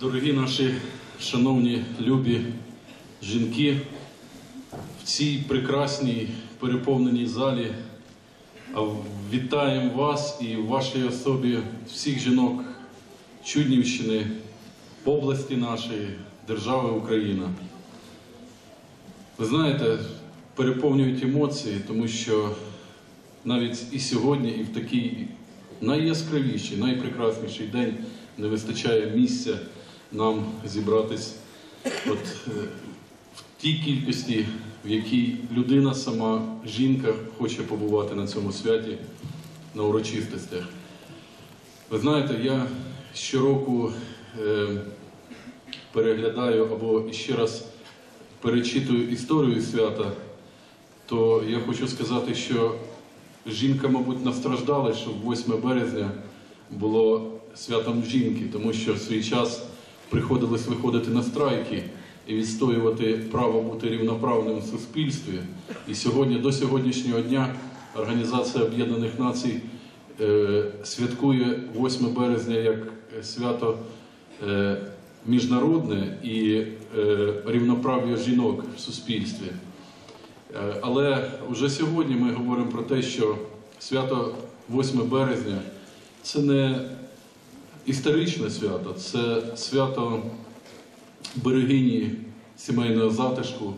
Дорогі наші шановні любі жінки, в цій прекрасній переповненій залі вітаємо вас і в вашій особі всіх жінок Чуднівщини, області нашої, держави Україна. Ви знаєте, переповнюють емоції, тому що навіть і сьогодні, і в такий найяскравіший, найпрекрасніший день не вистачає місця нам зібратись от, е, в тій кількості, в якій людина сама, жінка, хоче побувати на цьому святі, на урочистостях. Ви знаєте, я щороку е, переглядаю або ще раз перечитую історію свята, то я хочу сказати, що жінка, мабуть, настраждала, що 8 березня було святом жінки, тому що в свій час приходилось виходити на страйки і відстоювати право бути рівноправним в суспільстві. І сьогодні, до сьогоднішнього дня, Організація Об'єднаних Націй е, святкує 8 березня як свято е, міжнародне і е, рівноправ'я жінок в суспільстві. Е, Але вже сьогодні ми говоримо про те, що свято 8 березня це не історичне свято, це свято берегині сімейного затишку,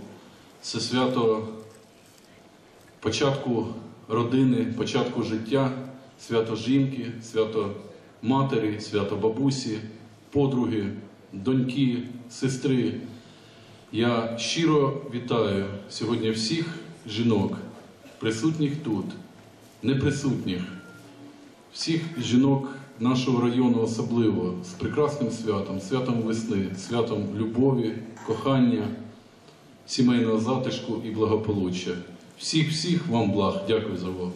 це свято початку родини, початку життя, свято жінки, свято матері, свято бабусі, подруги, доньки, сестри. Я щиро вітаю сьогодні всіх жінок, присутніх тут, неприсутніх, всіх жінок нашого району особливо з прекрасним святом, святом весни, святом любові, кохання, сімейного затишку і благополуччя. Всіх, всіх вам благ. Дякую за увагу.